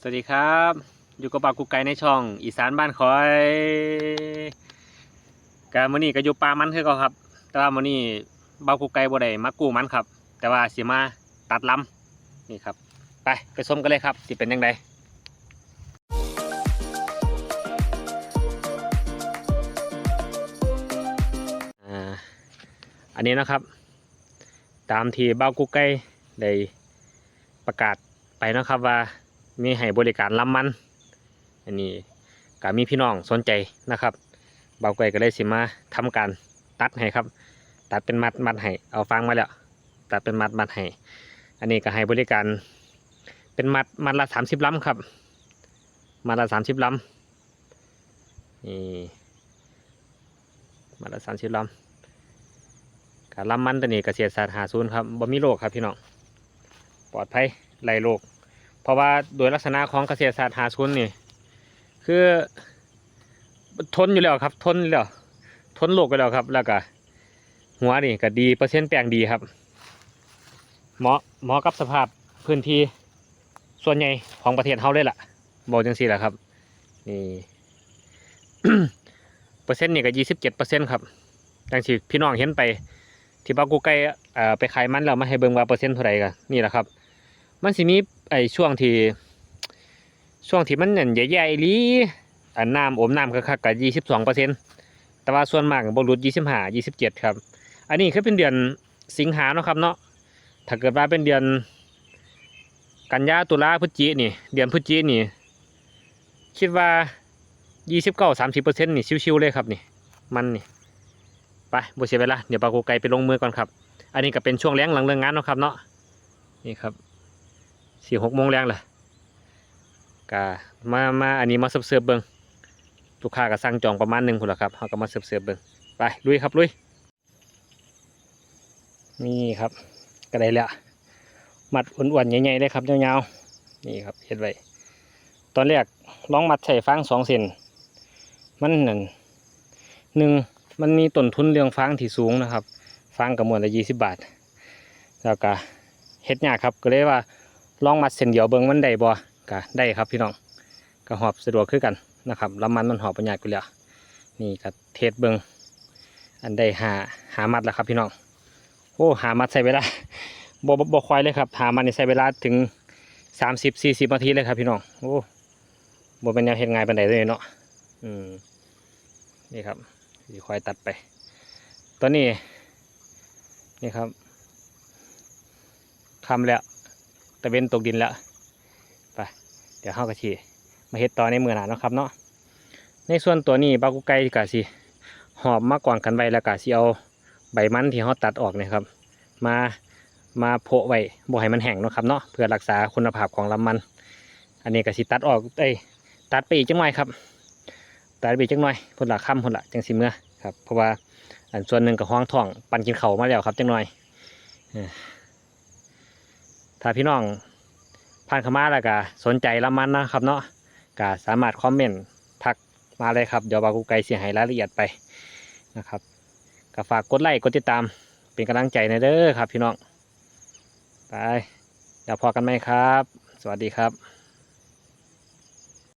สวัสดีครับ อยู่กับปากุกไก่ในช่องอีสานบ้านคอยการมื้อนี้ก็อยู่ป่ามันคือก่าครับ แต่ว่ามื้อนี้บากุกไก่บ่ได้มากู้มันครับ แต่ว่าสิมาตัดลำนี่ครับ ไปไปชมกันเลยครับสิเป็นยังไงอ่าอันนี้นะครับ ตามที่บ้ากุกไก่ได้ประกาศไปนะครับว่า มีให้บริการลำมัน อันนี้ก็มีพี่น้องสนใจนะครับ เบาไก่ก็เลยสิมาทำการตัดให้ครับ ตัดเป็นมัดมัดให้เอาฟางมาแล้วตัดเป็นมัดมัดให้อันนี้ก็ให้บริการ เป็นมัดมัดละสามสิบลำครับ มัดละสามสิบลำนี่มัดละสามสิบลำการลำมันตัวนี้เกษตรศาสตร์หาศูนย์ครับบ่มีโรคครับพี่น้องปลอดภัยไร้โรค ราะว่าโดยลักษณะของเกษตรศาสตร์หาชุนนี่คือทนอยู่แล้วครับ ทนอยู่แล้วทนโรคไปแล้วครับ แล้วก็หัวนี่ก็ดีเปอร์เซ็นต์แปลงดีครับ เหมาะเหมาะกับสภาพพื้นที่ส่วนใหญ่ของประเทศเฮาเลยล่ะบอกจังซี่แหละครับนี่เปอร์เซ็นต์นี่ก็ยี่สิบเจ็ดเปอร์เซ็นต์ครับจังที่พี่น้องเห็นไป ที่บ้ากูไก่เอ่อไปขายมันแล้วมาให้เบิ่งว่าเปอร์เซ็นต์เท่าไหร่กันนี่แหละครับ มันสิมี ไอช่วงที่ ช่วงที่มันนั่นใหญ่ๆลีอันน้ำอมน้ำคักๆกับยี่สิบสองเปอร์เซ็นต์แต่ว่าส่วนมากบรุษยี่สิบห้ายี่สิบเจ็ดครับ อันนี้คือเป็นเดือนสิงหาเนาะครับเนาะถ้าเกิดว่าเป็นเดือน กันยาตุลาพฤศจินี่ เดือนพฤศจินี่ คิดว่ายี่สิบเก้าสามสิบเปอร์เซ็นต์นี่ชิวๆเลยครับนี่ มันนี่ไปบุเสียเวลาเดี๋ยวปากูไกไปลงมือก่อนครับ อันนี้ก็เป็นช่วงแรงหลังเรื่องงานเนาะครับเนาะนี่ครับ สี่หกโมงแรงเลยกามามาอันนี้มาเสิร์ฟเสิร์ฟเบิงลูกค้าก็สั่งจองประมาณหนึ่งคนละครับเขาก็มาเสิร์ฟเสิร์ฟเบิงไปลุยครับลุยนี่ครับก็ได้แล้วมัดอ้วนๆใหญ่ๆเลยครับยาวๆนี่ครับเห็ดไว้ตอนแรกลองมัดใส่ฟางสองเซนมันหนึ่งหนึ่งมันมีต้นทุนเรื่องฟางที่สูงนะครับฟางกับมวลละยี่สิบบาท แล้วก็เฮ็ดยากครับก็เลยว่า ลองมัดเส้นเดียวเบิ่งมันได้บ่ก็ได้ครับพี่น้องก็หอบสะดวกคือกันนะครับลำมันมันหอบปัญญากอยู่แล้วนี่ก็เทสเบิ่งอันได้หาหามัดแล้วครับพี่น้องโอ้หามัดใส่เวลาบ่บ่ควายเลยครับหามันนี่ใส่เวลาถึงสามสิบสี่สิบนาทีเลยครับพี่น้องโอ้บ่เป็นแนวเฮ็ดง่ายปานใดเลยเนาะอืมนี่ครับสีควายตัดไปตอนนี้นี่ครับคำแล้ว ตะเวนตกดินแล้วไปเดี๋ยวเข้ากระชีมาเฮ็ดต่อในมือหนาเนาะครับเนาะในส่วนตัวนี้บากุไก่กะสิหอบมากกว่างกันไว้แล้วกะสิเอาใบมันที่เขาตัดออกเนี่ยครับ มามาโพะไว้บ่ให้มันแห้งเนาะครับเนาะเพื่อรักษาคุณภาพของลำมัน อันนี้กะสิตัดออกเอ้ยตัดไปอีกจังหน่อยครับตัดไปอีกจังหน่อยพุ่นละค่ำพุ่นละจังสิเมื่อครับเพราะว่าอันส่วนหนึ่งกับห้องท้อง ปั่นกินเข่ามาแล้วครับจังหน่อยอ ถ้าพี่น้องผ่านเข้ามาแล้วก็สนใจละมันนะครับเนาะก็สามารถคอมเมนต์ทักมาเลยครับเดี๋ยวบากูไกเสียหายรายละเอียดไปนะครับก็ฝากกดไลค์กดติดตามเป็นกำลังใจในเด้อครับ พี่น้องไปเดี๋ยวพอกันไหมครับ สวัสดีครับ